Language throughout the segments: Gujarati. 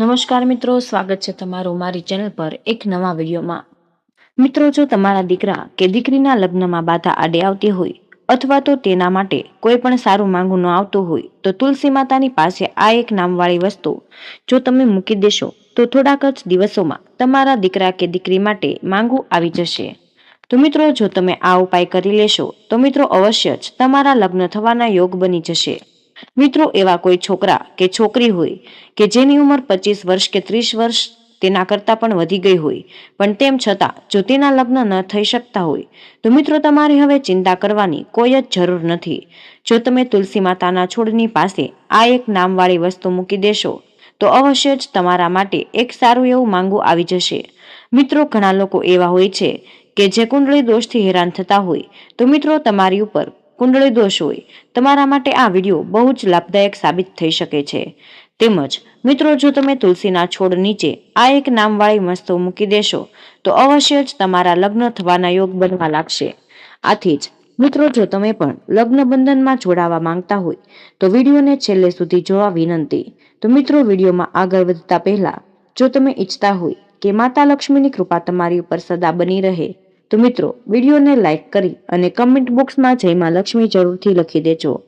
નમસ્કાર મિત્રો, સ્વાગત છે તમારું મારી ચેનલ પર એક નવા વિડીયોમાં. મિત્રો, જો તમારા દીકરા કે દીકરીના લગ્નમાં બાધા આડે આવતી હોય અથવા તો તેના માટે કોઈ પણ સારું માંગુ ન આવતું હોય, તો તુલસી માતાની પાસે આ એક નામવાળી વસ્તુ જો તમે મૂકી દેશો, તો થોડાક જ દિવસોમાં તમારા દીકરા કે દીકરી માટે માંગુ આવી જશે. તો મિત્રો, જો તમે આ ઉપાય કરી લેશો, તો મિત્રો, અવશ્ય જ તમારા લગ્ન થવાના યોગ બની જશે. મિત્રો, એવા કોઈ છોકરા કે છોકરી હોય કે જેની ઉંમર પચીસ વર્ષ કે ત્રીસ વર્ષ તેના કરતાં પણ વધી ગઈ હોય, પણ તેમ છતાં જો તેના લગ્ન ન થઈ શકતા હોય, તો મિત્રો, તમારે હવે ચિંતા કરવાની કોઈ જ જરૂર નથી. જો તમે તુલસી માતાના છોડની પાસે આ એક નામવાળી વસ્તુ મૂકી દેશો, તો અવશ્ય જ તમારા માટે એક સારું એવું માંગુ આવી જશે. મિત્રો, ઘણા લોકો એવા હોય છે કે જે કુંડળી દોષથી હેરાન થતા હોય, તો મિત્રો, તમારી ઉપર કુંડળી દોષ હોય તમારા માટે આ વીડિયો બહુ જ લાભદાયક સાબિત થઈ શકે છે. તેમજ, મિત્રો, જો તમે તુલસીના છોડ નીચે આ એક નામવાળી વસ્તુ મૂકી દેશો, તો અવશ્ય જ તમારા લગ્ન થવાના યોગ બનવા લાગશે. આથી જ, મિત્રો, જો તમે પણ લગ્ન બંધનમાં જોડાવા માંગતા હોય, તો વિડીયોને છેલ્લે સુધી જોવા વિનંતી. તો મિત્રો, વિડીયોમાં આગળ વધતા પહેલા, જો તમે ઈચ્છતા હોય કે માતા લક્ષ્મીની કૃપા તમારી ઉપર સદા બની રહે તો મિત્રો, વિડીયોને લાઇક કરી અને કમેન્ટ બોક્સમાં જય લક્ષ્મી જરૂરથી લખી દેજો.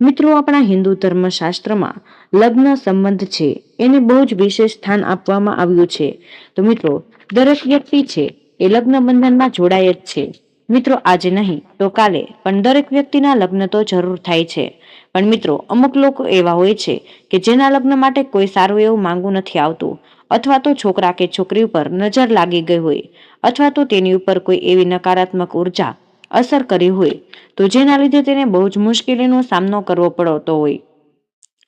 મિત્રો, આપણા હિન્દુ ધર્મશાસ્ત્રમાં લગ્ન સંબંધ છે, એને બહુ જ વિશેષ સ્થાન આપવામાં આવ્યું છે. તો મિત્રો, દરેક વ્યક્તિ છે, એ લગ્ન બંધનમાં જોડાય જ છે. મિત્રો, આજે નહીં, તો કાલે, પણ દરેક વ્યક્તિના લગ્ન તો જરૂર થાય છે. પણ મિત્રો, અમુક લોકો એવા હોય છે કે જેના લગ્ન માટે કોઈ સારું એવું માંગુ નથી આવતું. અથવા તો છોકરા કે છોકરી ઉપર નજર લાગી ગઈ હોય, અથવા તો તેની ઉપર કોઈ એવી નકારાત્મક ઊર્જા અસર કરી હોય, તો જેના લીધે તેને બહુ જ મુશ્કેલીનો સામનો કરવો પડતો હોય.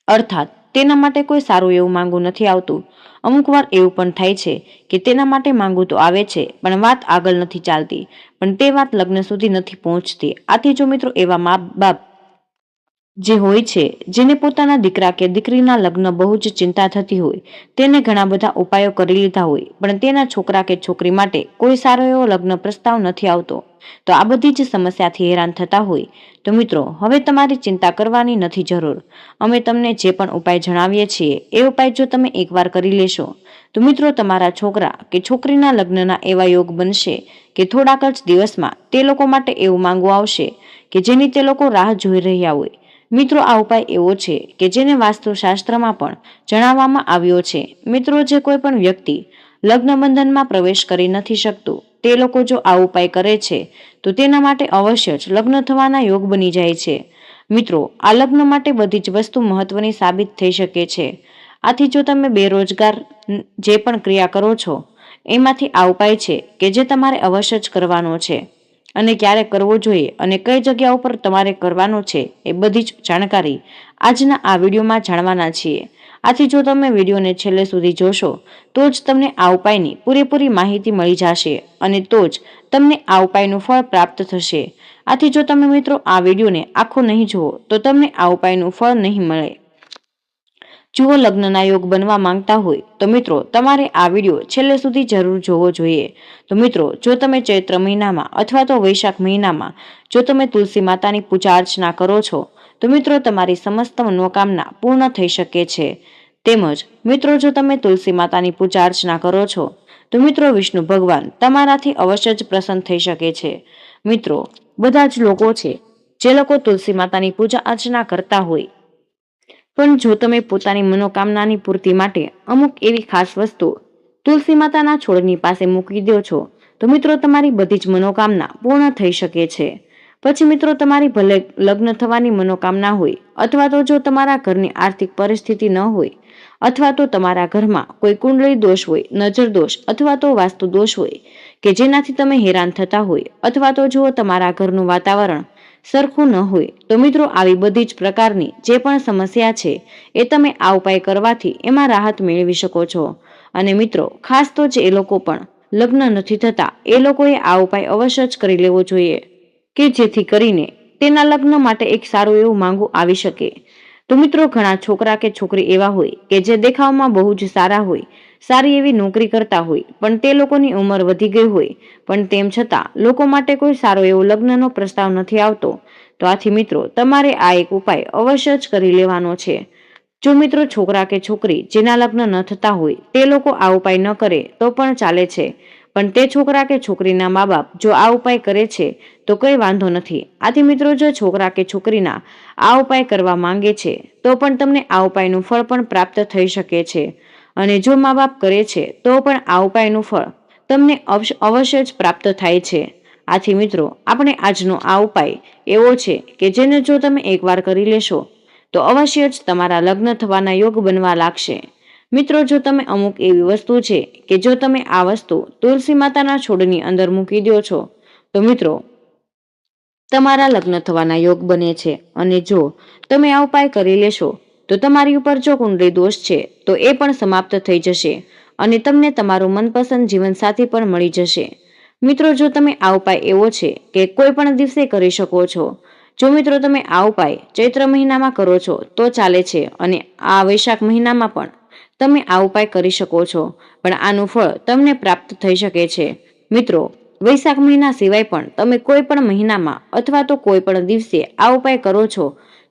અર્થાત, તેના માટે કોઈ સારું એવું માંગુ નથી આવતું. અમુક વાર એવું પણ થાય છે કે તેના માટે માંગવું તો આવે છે, પણ વાત આગળ નથી ચાલતી, પણ તે વાત લગ્ન સુધી નથી પહોંચતી. આથી જો મિત્રો એવા મા બાપ જે હોય છે, જેને પોતાના દીકરા કે દીકરીના લગ્ન બહુ જ ચિંતા થતી હોય, તેને ઘણા બધા ઉપાયો કરી લીધા હોય, પણ તેના છોકરા કે છોકરી માટે કોઈ સારો એવો લગ્ન પ્રસ્તાવ નથી આવતો. તો આ બધી જ સમસ્યાથી હેરાન થતા હોય. તો મિત્રો, હવે તમારી ચિંતા કરવાની નથી જરૂર. અમે તમને જે પણ ઉપાય જણાવીએ છીએ, એ ઉપાય જો તમે એકવાર કરી લેશો, તો મિત્રો તમારા છોકરા કે છોકરીના લગ્નના એવા યોગ બનશે કે થોડાક જ દિવસમાં તે લોકો માટે એવું માંગવું આવશે કે જેની તે લોકો રાહ જોઈ રહ્યા હોય. મિત્રો, આ ઉપાય એવો છે કે જેને વાસ્તુશાસ્ત્રમાં પણ જણાવવામાં આવ્યો છે. મિત્રો, જે કોઈ પણ વ્યક્તિ લગ્ન બંધનમાં પ્રવેશ કરી નથી શકતું, તે લોકો જો આ ઉપાય કરે છે, તો તેના માટે અવશ્ય જ લગ્ન થવાના યોગ બની જાય છે. મિત્રો, આ લગ્ન માટે બધી જ વસ્તુ મહત્વની સાબિત થઈ શકે છે. આથી જો તમે બેરોજગાર જે પણ ક્રિયા કરો છો, એમાંથી આ ઉપાય છે કે જે તમારે અવશ્ય જ કરવાનો છે. અને ક્યારે કરવો જોઈએ અને કઈ જગ્યા ઉપર તમારે કરવાનો છે એ બધી જ જાણકારી આજના આ વિડીયોમાં જાણવાના છીએ. આથી જો તમે વિડીયોને છેલ્લે સુધી જોશો, તો જ તમને આ ઉપાયની પૂરેપૂરી માહિતી મળી જશે અને તો જ તમને આ ઉપાયનું ફળ પ્રાપ્ત થશે. આથી જો તમે મિત્રો આ વિડીયોને આખો નહીં જુઓ, તો તમને આ ઉપાયનું ફળ નહીં મળે. જુઓ લગ્નના યોગ બનવા માંગતા હોય, તો મિત્રો, તમારે આ વીડિયો છેલ્લે સુધી જરૂર જોવો જોઈએ. તો મિત્રો, જો તમે ચૈત્ર મહિનામાં અથવા તો વૈશાખ મહિનામાં, જો તમે તુલસી માતાની પૂજા અર્ચના કરો છો, તો મિત્રો, તમારી સમસ્ત મનોકામના પૂર્ણ થઈ શકે છે. તેમજ, મિત્રો, જો તમે તુલસી માતાની પૂજા અર્ચના કરો છો, તો મિત્રો, વિષ્ણુ ભગવાન તમારાથી અવશ્ય જ પ્રસન્ન થઈ શકે છે. મિત્રો, બધા જ લોકો છે, જે લોકો તુલસી માતાની પૂજા અર્ચના કરતા હોય પણ જો તમે પોતાની મનોકામનાની પૂર્તિ માટે અમુક એવી ખાસ વસ્તુ તુલસી માતાના છોડની પાસે મૂકી દો છો, તો મિત્રો તમારી બધી જ મનોકામના પૂર્ણ થઈ શકે છે. પછી મિત્રો તમારી ભલે લગ્ન થવાની મનોકામના હોય અથવા તો જો તમારા ઘરની આર્થિક પરિસ્થિતિ ન હોય અથવા તો તમારા ઘરમાં કોઈ કુંડળી દોષ હોય, નજર દોષ અથવા તો વાસ્તુ દોષ હોય કે જેનાથી તમે હેરાન થતા હોય અથવા તો જો તમારા ઘરનું વાતાવરણ સરખું ન હોય. તો મિત્રો, આવી બધી જ પ્રકારની જે પણ સમસ્યા છે, એ તમે આ ઉપાય કરવાથી એમાં રાહત મેળવી શકો છો. અને મિત્રો, ખાસ તો જે એ લોકો પણ લગ્ન નથી થતા. એ લોકોએ આ ઉપાય અવશ્ય જ કરી લેવો જોઈએ કે જેથી કરીને તેના લગ્ન માટે એક સારું એવું માંગુ આવી શકે. તો મિત્રો, ઘણા છોકરા કે છોકરી એવા હોય કે જે દેખાવમાં બહુ જ સારા હોય સારી એવી નોકરી કરતા હોય, પણ તે લોકોની ઉંમર વધી ગઈ હોય, પણ તેમ છતાં લોકો માટે કોઈ સારો એવો લગ્નનો પ્રસ્તાવ નથી આવતો. તો આથી મિત્રો, તમારે આ એક ઉપાય અવશ્ય જ કરી લેવાનો છે. જો મિત્રો છોકરા કે છોકરી જેના લગ્ન ન થતા હોય, તે લોકો આ ઉપાય ન કરે તો પણ ચાલે છે. પણ તે છોકરા કે છોકરીના મા બાપ જો આ ઉપાય કરે છે, તો કંઈ વાંધો નથી. આથી મિત્રો, જો છોકરા કે છોકરીના આ ઉપાય કરવા માંગે છે, તો પણ તમને આ ઉપાયનું ફળ પણ પ્રાપ્ત થઈ શકે છે. અને જો મા બાપ કરે છે, તો પણ આ ઉપાયનું ફળ તમને અવશ્ય જ પ્રાપ્ત થાય છે. આથી મિત્રો, આપણે આજનો આ ઉપાય એવો છે કે જેને જો તમે એકવાર કરી લેશો, તો અવશ્ય જ તમારા લગ્ન થવાના યોગ બનવા લાગશે. મિત્રો, જો તમે અમુક એવી વસ્તુ છે કે જો તમે આ વસ્તુ તુલસી માતાના છોડની અંદર મૂકી દો છો, તો મિત્રો, તમારા લગ્ન થવાના યોગ બને છે. અને જો તમે આ ઉપાય કરી લેશો તો તમારી ઉપર જો કુંડળી દોષ છે, તો એ પણ સમાપ્ત થઈ જશે અને તમને તમારું મનપસંદ જીવનસાથી પણ મળી જશે. મિત્રો, જો તમે આ ઉપાય એવો છે કે કોઈ પણ દિવસે કરી શકો છો, જો મિત્રો તમે આ ઉપાય ચૈત્ર મહિનામાં કરો છો, તો ચાલે છે અને આ વૈશાખ મહિનામાં પણ તમે આ ઉપાય કરી શકો છો, પણ આનું ફળ તમને પ્રાપ્ત થઈ શકે છે. મિત્રો, વૈશાખ મહિના સિવાય પણ તમે કોઈ પણ મહિનામાં અથવા તો કોઈ પણ દિવસે આ ઉપાય કરો છો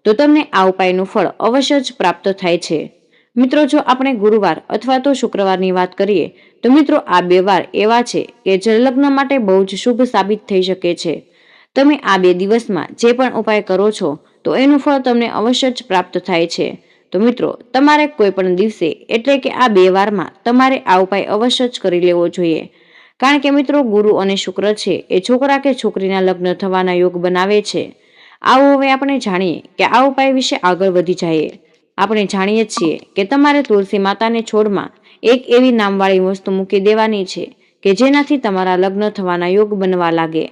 તો તમને આ ઉપાયનું ફળ અવશ્ય જ પ્રાપ્ત થાય છે. મિત્રો, જો આપણે ગુરુવાર અથવા તો શુક્રવારની વાત કરીએ, તો મિત્રો, આ બે વાર એવા છે કે જે લગ્ન માટે બહુ જ શુભ સાબિત થઈ શકે છે. તમે આ બે દિવસમાં જે પણ ઉપાય કરો છો, તો એનું ફળ તમને અવશ્ય જ પ્રાપ્ત થાય છે. તો મિત્રો, તમારે કોઈ પણ દિવસે, એટલે કે આ બે વારમાં, તમારે આ ઉપાય અવશ્ય જ કરી લેવો જોઈએ. કારણ કે મિત્રો, ગુરુ અને શુક્ર છે, એ છોકરા કે છોકરીના લગ્ન થવાના યોગ બનાવે છે. આવો હવે આપણે જાણીએ કે આ ઉપાય વિશે આગળ વધી જઈએ. આપણે જાણીએ છીએ કે તમારે તુલસી માતાને છોડમાં એક એવી નામવાળી વસ્તુ મૂકી દેવાની છે કે જેનાથી તમારા લગ્ન થવાના યોગ બનવા લાગે.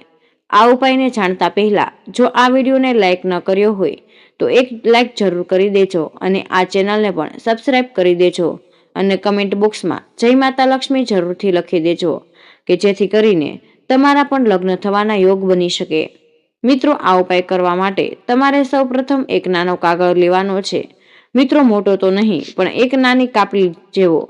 આ ઉપાયને જાણતા પહેલા જો આ વિડીયોને લાઈક ન કર્યો હોય, તો એક લાઈક જરૂર કરી દેજો અને આ ચેનલને પણ સબસ્ક્રાઈબ કરી દેજો અને કમેન્ટ બોક્સમાં જય માતા લક્ષ્મી જરૂરથી લખી દેજો કે જેથી કરીને તમારા પણ લગ્ન થવાના યોગ બની શકે. મિત્રો, આ ઉપાય કરવા માટે તમારે સૌ પ્રથમ એક નાનો કાગળ લેવાનો છે. મિત્રો, મોટો તો નહીં, પણ એક નાની કાપલી જેવો.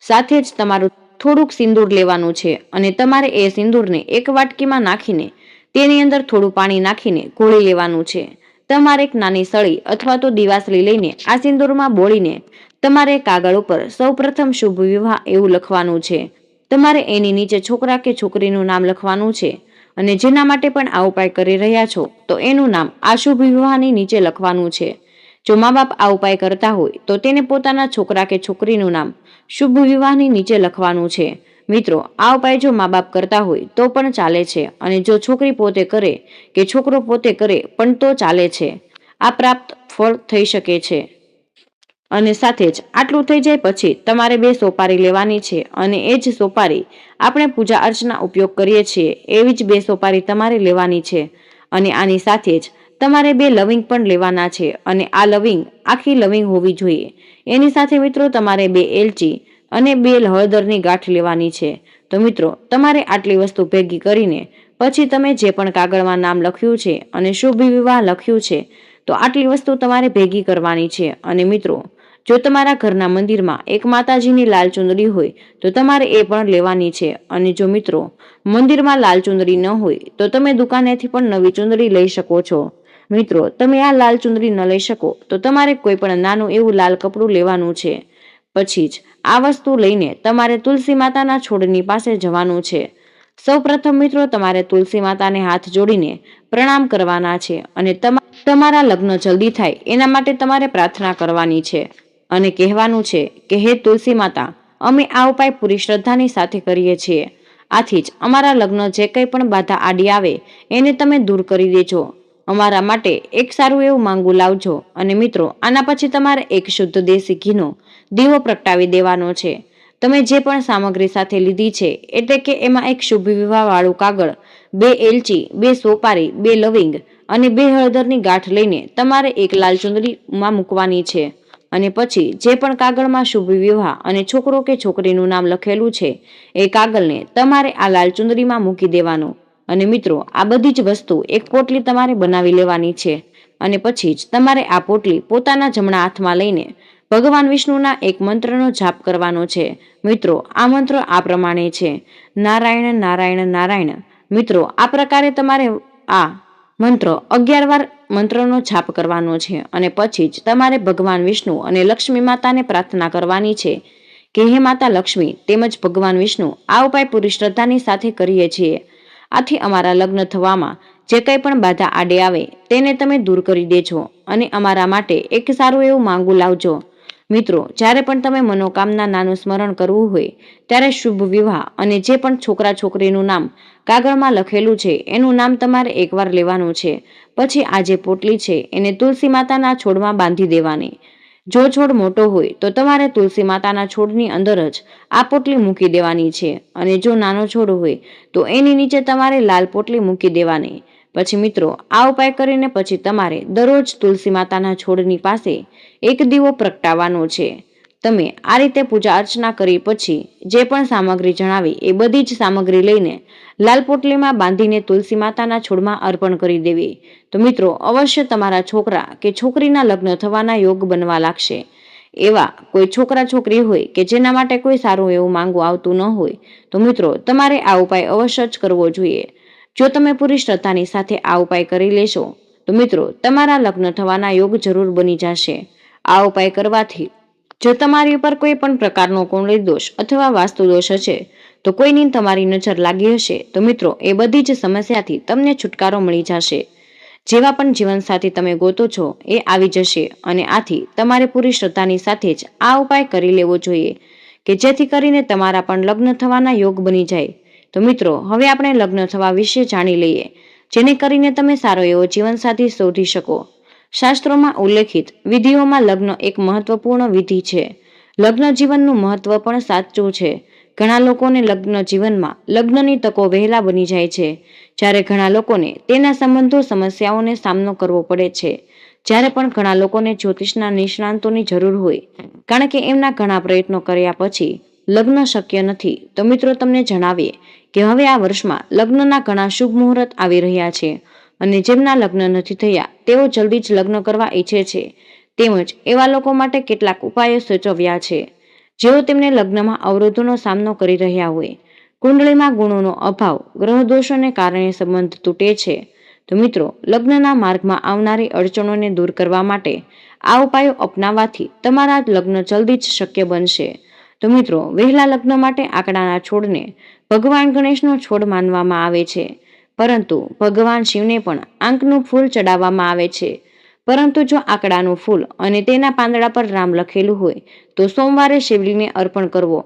સાથે જ તમારું થોડુંક સિંદૂર લેવાનું છે અને તમારે એ સિંદૂરને એક વાટકીમાં નાખીને તેની અંદર થોડું પાણી નાખીને ઘોળી લેવાનું છે. તમારે એક નાની સળી અથવા તો દિવાસળી લઈને આ સિંદૂરમાં બોળીને તમારે કાગળ ઉપર સૌ પ્રથમ શુભ વિવાહ એવું લખવાનું છે. તમારે એની નીચે છોકરા કે છોકરીનું નામ લખવાનું છે. અને જેના માટે પણ આ ઉપાય કરી રહ્યા છો, તો એનું નામ આ શુભ વિવાહની નીચે લખવાનું છે. જો મા બાપ આ ઉપાય કરતા હોય, તો તેને પોતાના છોકરા કે છોકરીનું નામ શુભ વિવાહની નીચે લખવાનું છે. મિત્રો, આ ઉપાય જો મા બાપ કરતા હોય, તો પણ ચાલે છે અને જો છોકરી પોતે કરે કે છોકરો પોતે કરે, પણ તો ચાલે છે. આ પ્રાપ્ત ફળ થઈ શકે છે. અને સાથે જ આટલું થઈ જાય પછી તમારે બે સોપારી લેવાની છે અને એ જ સોપારી આપણે પૂજા અર્ચના ઉપયોગ કરીએ છીએ, એવી જ બે સોપારી તમારે લેવાની છે. અને આની સાથે જ તમારે બે લવિંગ પણ લેવાના છે અને આ લવિંગ આખી લવિંગ હોવી જોઈએ. એની સાથે મિત્રો તમારે બે એલચી અને બે હળદરની ગાંઠ લેવાની છે. તો મિત્રો, તમારે આટલી વસ્તુ ભેગી કરીને પછી તમે જે પણ કાગળમાં નામ લખ્યું છે અને શુભ વિવાહ લખ્યું છે તો આટલી વસ્તુ તમારે ભેગી કરવાની છે. અને મિત્રો, જો તમારા ઘરના મંદિરમાં એક માતાજીની લાલ ચુંદડી હોય, તો તમારે એ પણ લેવાની છે. અને જો મિત્રો, મંદિરમાં લાલ ચુંદડી ન હોય, તો તમે દુકાનેથી પણ નવી ચુંદડી લઈ શકો છો. મિત્રો, તમે આ લાલ ચુંદડી ન લઈ શકો, તો તમારે કોઈ પણ નાનું એવું લાલ કપડું લેવાનું છે. પછી જ, આ વસ્તુ લઈને તમારે તુલસી માતાના છોડની પાસે જવાનું છે. સૌ પ્રથમ મિત્રો, તમારે તુલસી માતાને હાથ જોડીને પ્રણામ કરવાના છે. અને તમારા લગ્ન જલ્દી થાય, એના માટે તમારે પ્રાર્થના કરવાની છે. અને કહેવાનું છે કે, હે તુલસી માતા, અમે આ ઉપાય પૂરી શ્રદ્ધાની સાથે કરીએ છીએ. આથી જ અમારા લગ્ન જે કંઈ પણ બાધા આડી આવે, એને તમે દૂર કરી દેજો. અમારા માટે એક સારું એવું માંગુ લાવજો. અને મિત્રો, આના પછી તમારે એક શુદ્ધ દેશી ઘીનો દીવો પ્રગટાવી દેવાનો છે. તમે જે પણ સામગ્રી સાથે લીધી છે, એટલે કે એમાં એક શુભ વિવાહવાળું કાગળ, બે એલચી, બે સોપારી, બે લવિંગ અને બે હળદરની ગાંઠ લઈને તમારે એક લાલ ચુંદડીમાં મૂકવાની છે. અને પછી જે પણ કાગળમાં શુભ વિવાહ અને છોકરો કે છોકરીનું નામ લખેલું છે, એ કાગળને તમારે આ લાલ ચુંદડીમાં મૂકી દેવાનું. અને મિત્રો, આ બધી જ વસ્તુ એક પોટલી તમારે બનાવી લેવાની છે. અને પછી જ તમારે આ પોટલી પોતાના જમણા હાથમાં લઈને ભગવાન વિષ્ણુના એક મંત્રનો જાપ કરવાનો છે. મિત્રો, આ મંત્ર આ પ્રમાણે છે. નારાયણ નારાયણ નારાયણ. મિત્રો, આ પ્રકારે તમારે આ મંત્ર અગિયાર વાર મંત્રનો જાપ કરવાનો છે અને પછી જ તમારે ભગવાન વિષ્ણુ અને લક્ષ્મી માતાને પ્રાર્થના કરવાની છે કે હે માતા લક્ષ્મી, તેમજ ભગવાન વિષ્ણુ આ ઉપાય પૂરી શ્રદ્ધાની સાથે કરીએ છીએ. આથી અમારા લગ્ન થવામાં જે કંઈ પણ બાધા આડે આવે, તેને તમે દૂર કરી દેજો અને અમારા માટે એક સારું એવું માંગુ લાવજો. મિત્રો, જ્યારે પણ તમે મનોકામના નાનું સ્મરણ કરવું હોય, ત્યારે શુભ વિવાહ અને જે પણ છોકરા છોકરીનું નામ કાગળમાં લખેલું છે, એનું નામ તમારે એકવાર લેવાનું છે. પછી આ જે પોટલી છે, એને તુલસી માતાના છોડમાં બાંધી દેવાની. જો છોડ મોટો હોય, તો તમારે તુલસી માતાના છોડની અંદર જ આ પોટલી મૂકી દેવાની છે. અને જો નાનો છોડ હોય, તો એની નીચે તમારે લાલ પોટલી મૂકી દેવાની. પછી મિત્રો, આ ઉપાય કરીને પછી તમારે દરરોજ તુલસી માતાના છોડની પાસે એક દીવો પ્રગટાવવાનો છે. તમે આ રીતે પૂજા અર્ચના કરી પછી જે પણ સામગ્રી જણાવી એ બધી જ સામગ્રી લઈને લાલ પોટલીમાં બાંધીને તુલસી માતાના છોડમાં અર્પણ કરી દેવી. તો મિત્રો, અવશ્ય તમારા છોકરા કે છોકરીના લગ્ન થવાના યોગ બનવા લાગશે. એવા કોઈ છોકરા છોકરી હોય કે જેના માટે કોઈ સારું એવું માંગવું આવતું ન હોય, તો મિત્રો, તમારે આ ઉપાય અવશ્ય જ કરવો જોઈએ. જો તમે પૂરી શ્રદ્ધાની સાથે આ ઉપાય કરી લેશો, તો મિત્રો, તમારા લગ્ન થવાના યોગ જરૂર બની જશે. આ ઉપાય કરવાથી જો તમારી ઉપર કોઈ પણ પ્રકારનો કુંડળી દોષ અથવા વાસ્તુ દોષ હશે, તો કોઈની તમારી નજર લાગી હશે, તો મિત્રો, એ બધી જ સમસ્યાથી તમને છુટકારો મળી જશે. જેવા પણ જીવનસાથી તમે ગોતો છો, એ આવી જશે અને આથી તમારે પૂરી શ્રદ્ધાની સાથે જ આ ઉપાય કરી લેવો જોઈએ, કે જેથી કરીને તમારા પણ લગ્ન થવાના યોગ બની જાય. તો મિત્રો, હવે આપણે લગ્ન થવા વિશે જાણી લઈએ, જેને કરીને તમે સારો એવો જીવનસાથી શોધી શકો. શાસ્ત્રોમાં ઉલ્લેખિત વિધિઓમાં લગ્ન એક મહત્વપૂર્ણ વિધિ છે. લગ્ન જીવનનું મહત્વ પણ સાચું છે. ઘણા લોકોને લગ્ન જીવનમાં લગ્નની તકો વહેલા બની જાય છે. જ્યારે ઘણા લોકોને તેના સંબંધો સમસ્યાઓને સામનો કરવો પડે છે. જ્યારે પણ ઘણા લોકોને જ્યોતિષના નિષ્ણાંતોની જરૂર હોય, કારણ કે એમના ઘણા પ્રયત્નો કર્યા પછી લગ્ન શક્ય નથી. તો મિત્રો, તમને જણાવીએ કે હવે આ વર્ષમાં લગ્નના ઘણા શુભ મુહૂર્ત આવી રહ્યા છે અને જેમના લગ્ન નથી થયા, તેઓ જલ્દી જ લગ્ન કરવા ઈચ્છે છે. તેમજ એવા લોકો માટે કેટલાક ઉપાયો સૂચવ્યા છે. જેઓ તેમને લગ્નમાં અવરોધોનો સામનો કરી રહ્યા હોય. કુંડળીમાં ગુણોનો અભાવ, ગ્રહદોષોને કારણે સંબંધ તૂટે છે. તો મિત્રો, લગ્નના માર્ગમાં આવનારી અડચણોને દૂર કરવા માટે આ ઉપાયો અપનાવવાથી તમારા લગ્ન જલ્દી જ શક્ય બનશે. તો મિત્રો, વહેલા લગ્ન માટે આંકડાના છોડને ભગવાન ગણેશનો છોડ માનવામાં આવે છે. પરંતુ ભગવાન શિવને પણ આંકનું ફૂલ ચડાવવામાં આવે છે. પરંતુ જો આંકડાનું ફૂલ અને તેના પાંદડા પર રામ લખેલું હોય, તો સોમવારે શિવલિંગને અર્પણ કરવો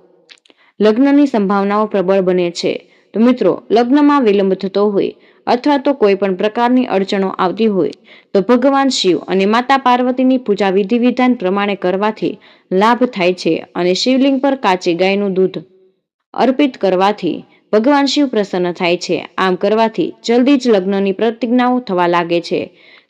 લગ્નની સંભાવનાઓ પ્રબળ બને છે. તો મિત્રો, લગ્નમાં વિલંબ થતો હોય અથવા તો કોઈ પણ પ્રકારની અડચણો આવતી હોય, તો ભગવાન શિવ અને માતા પાર્વતીની પૂજા વિધિ વિધાન પ્રમાણે કરવાથી લાભ થાય છે અને શિવલિંગ પર કાચી ગાયનું દૂધ અર્પિત કરવાથી ભગવાન શિવ પ્રસન્ન થાય છે. આમ કરવાથી જલ્દી જ લગ્નની પ્રતિજ્ઞાઓ થવા લાગે છે.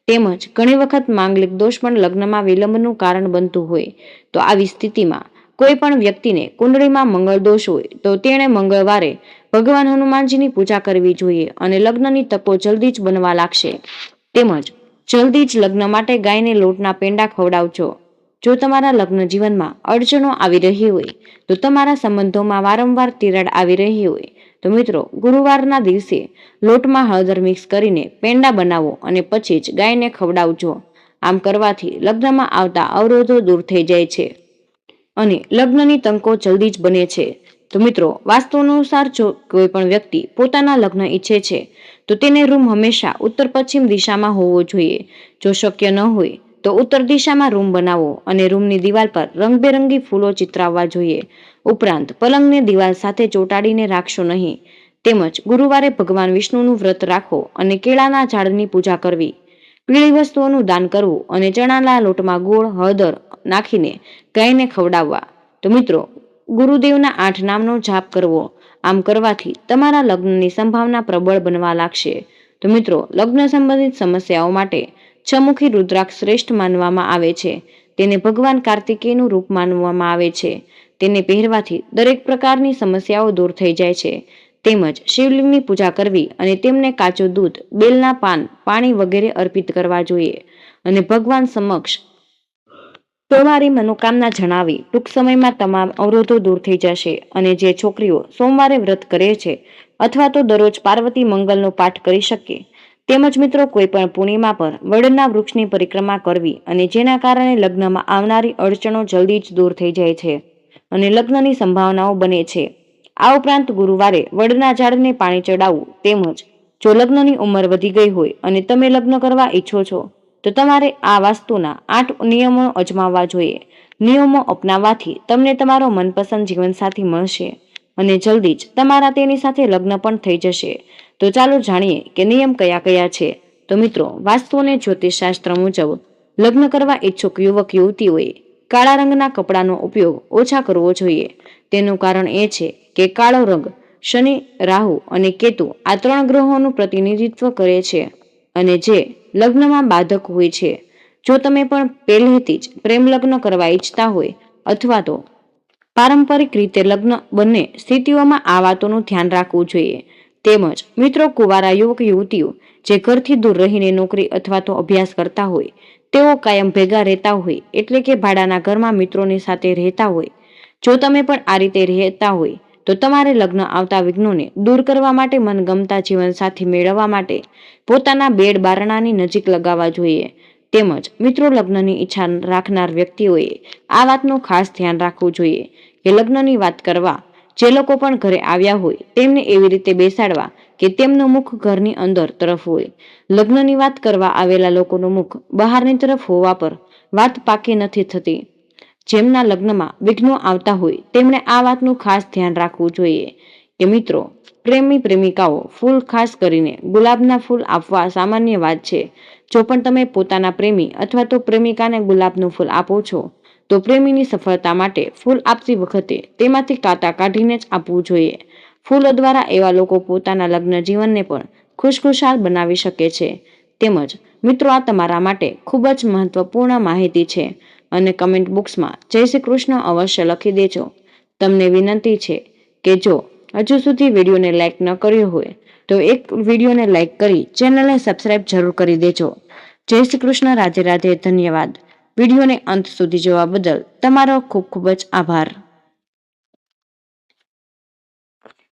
તેમજ ઘણી વખત માંગલિક દોષ પણ લગ્નમાં વિલંબનું કારણ બનતું હોય, તો આવી સ્થિતિમાં કોઈ પણ વ્યક્તિને કુંડળીમાં મંગળ દોષ હોય, તો તેણે મંગળવારે ભગવાન હનુમાનજીની પૂજા કરવી જોઈએ અને લગ્નની તકો જલ્દી જ બનવા લાગશે. તેમજ, જલ્દી જ લગ્ન માટે ગાયને લોટના પેંડા ખવડાવજો. જો તમારા લગ્ન જીવનમાં અડચણો આવી રહી હોય, તો તમારા સંબંધોમાં વારંવાર તિરાડ આવી રહી હોય. તો મિત્રો, ગુરુવારના દિવસે લોટમાં હળદર મિક્સ કરીને પેંડા બનાવો અને પછી જ ગાયને ખવડાવજો. આમ કરવાથી લગ્નમાં આવતા અવરોધો દૂર થઈ જાય છે. અને લગ્નની તંકો જલ્દી જ બને છે. તો મિત્રો વાસ્તુ અનુસાર જો કોઈ પણ વ્યક્તિ પોતાના લગ્ન ઈચ્છે છે, તો તેને રૂમ હંમેશા ઉત્તર પશ્ચિમ દિશામાં હોવો જોઈએ. જો શક્ય ન હોય, તો ઉત્તર દિશામાં રૂમ બનાવો અને રૂમની દિવાલ પર રંગબેરંગી ફૂલો ચિતરાવવા જોઈએ. ઉપરાંત, પલંગને દિવાલ સાથે ચોંટાડીને રાખશો નહીં. તેમજ, ગુરુવારે ભગવાન વિષ્ણુનું વ્રત રાખો અને કેળાના ઝાડની પૂજા કરવી. પીળી વસ્તુઓનું દાન કરવું અને ચણાના લોટમાં ગોળ, હળદર નાખીને ગાયને ખવડાવવા. તો મિત્રો ગુરુદેવના આઠ નામનો જાપ કરવો. આમ કરવાથી તમારા લગ્નની સંભાવના પ્રબળ બનવા લાગશે. તો મિત્રો, લગ્ન સંબંધિત સમસ્યાઓ માટે છમુખી રુદ્રાક્ષ શ્રેષ્ઠ માનવામાં આવે છે. તેને ભગવાન કાર્તિકેયનું રૂપ માનવામાં આવે છે. તેને પહેરવાથી દરેક પ્રકારની સમસ્યાઓ દૂર થઈ જાય છે. તેમજ શિવલિંગની પૂજા કરવી અને તેમને કાચું દૂધ, બેલના પાન, પાણી વગેરે અર્પિત કરવા જોઈએ. અને ભગવાન સમક્ષ તમારી મનોકામના જણાવી, ટૂંક સમયમાં તમામ અવરોધો દૂર થઈ જશે અને જે છોકરીઓ સોમવારે વ્રત કરે છે અથવા તો દરરોજ પાર્વતી મંગલનો પાઠ કરી શકે. તેમજ મિત્રો, કોઈ પણ પૂર્ણિમા પર વડના વૃક્ષની પરિક્રમા કરવી અને જેના કારણે લગ્નમાં આવનારી અડચણો જલ્દી જ દૂર થઈ જાય છે અને લગ્નની સંભાવનાઓ બને છે. આ ઉપરાંત ગુરુવારે વડના ઝાડને પાણી ચડાવવું તેમજ જો લગ્નની ઉંમર વધી ગઈ હોય અને તમે લગ્ન કરવા ઈચ્છો છો તો તમારે આ વાસ્તુના આઠ નિયમો અજમાવવા જોઈએ. નિયમો અપનાવવાથી તમને તમારો મનપસંદ જીવનસાથી મળશે અને જલ્દી જ તમારા તેની સાથે લગ્ન પણ થઈ જશે. તો ચાલો જાણીએ કે નિયમ કયા કયા છે. તો મિત્રો, વાસ્તુ અને જ્યોતિષશાસ્ત્ર મુજબ, લગ્ન કરવા ઈચ્છુક યુવક યુવતીઓએ કાળા રંગના કપડાનો ઉપયોગ ઓછા કરવો જોઈએ. તેનું કારણ એ છે કે કાળો રંગ શનિ, રાહુ અને કેતુ આ ત્રણ ગ્રહોનું પ્રતિનિધિત્વ કરે છે અને જે લગ્નમાં બાધક હોય છે. જો તમે પણ પહેલેથી જ પ્રેમ લગ્ન કરવા ઈચ્છતા હોય અથવા તો પારંપરિક રીતે લગ્ન બંને સ્થિતિઓમાં આ વાતોનું ધ્યાન રાખવું જોઈએ. તેમજ મિત્રો કુવારા યુવક યુવતીઓ જે ઘરથી દૂર રહીને નોકરી અથવા તો અભ્યાસ કરતા હોય, તેઓ કાયમ ભેગા રહેતા હોય એટલે કે ભાડાના ઘરમાં મિત્રોની સાથે રહેતા હોય. જો તમે પણ આ રીતે રહેતા હોય તો તમારે લગ્ન આવતા વિઘ્નોને દૂર કરવા માટે મનગમતા જીવનસાથી મેળવવા માટે પોતાના બેડ બારણાની નજીક લગાવવા જોઈએ. તેમજ મિત્રો લગ્નની ઈચ્છા રાખનાર વ્યક્તિઓએ આ વાતનું ખાસ ધ્યાન રાખવું જોઈએ કે લગ્નની વાત કરવા જે લોકો પણ ઘરે આવ્યા હોય તેમને એવી રીતે બેસાડવા કે તેમનું મુખ ઘરની અંદર તરફ હોય. લગ્નની વાત કરવા આવેલા લોકોનું મુખ બહારની તરફ હોવા પર વાત પાકી નથી થતી. જેમના લગ્નમાં વિઘ્નો આવતા હોય, તેમણે આ વાતનું ખાસ ધ્યાન રાખવું જોઈએ. કે મિત્રો, પ્રેમી પ્રેમિકાઓ, ફૂલ ખાસ કરીને ગુલાબના ફૂલ આપવા સામાન્ય વાત છે. જો પણ તમે પોતાના પ્રેમી અથવા તો પ્રેમિકાને ગુલાબનું ફૂલ આપો છો, તો પ્રેમીની સફળતા માટે ફૂલ આપતી વખતે તેમાંથી કાંટા કાઢીને જ આપવું જોઈએ. ફૂલો દ્વારા એવા લોકો પોતાના લગ્ન જીવનને પણ ખુશખુશાલ બનાવી શકે છે. તેમજ મિત્રો, આ તમારા માટે ખૂબ જ મહત્વપૂર્ણ માહિતી છે. અને કમેન્ટ બોક્સમાં જય શ્રી કૃષ્ણ અવશ્ય લખી દેજો. તમને વિનંતી છે કે જો હજુ સુધી વિડીયોને લાઈક ન કર્યો હોય, તો એક વિડીયોને લાઈક કરી ચેનલને સબસ્ક્રાઇબ જરૂર કરી દેજો. જય શ્રી કૃષ્ણ, રાધે રાધે, ધન્યવાદ. વિડીયોને અંત સુધી જોવા બદલ તમારો ખૂબ ખૂબ જ આભાર.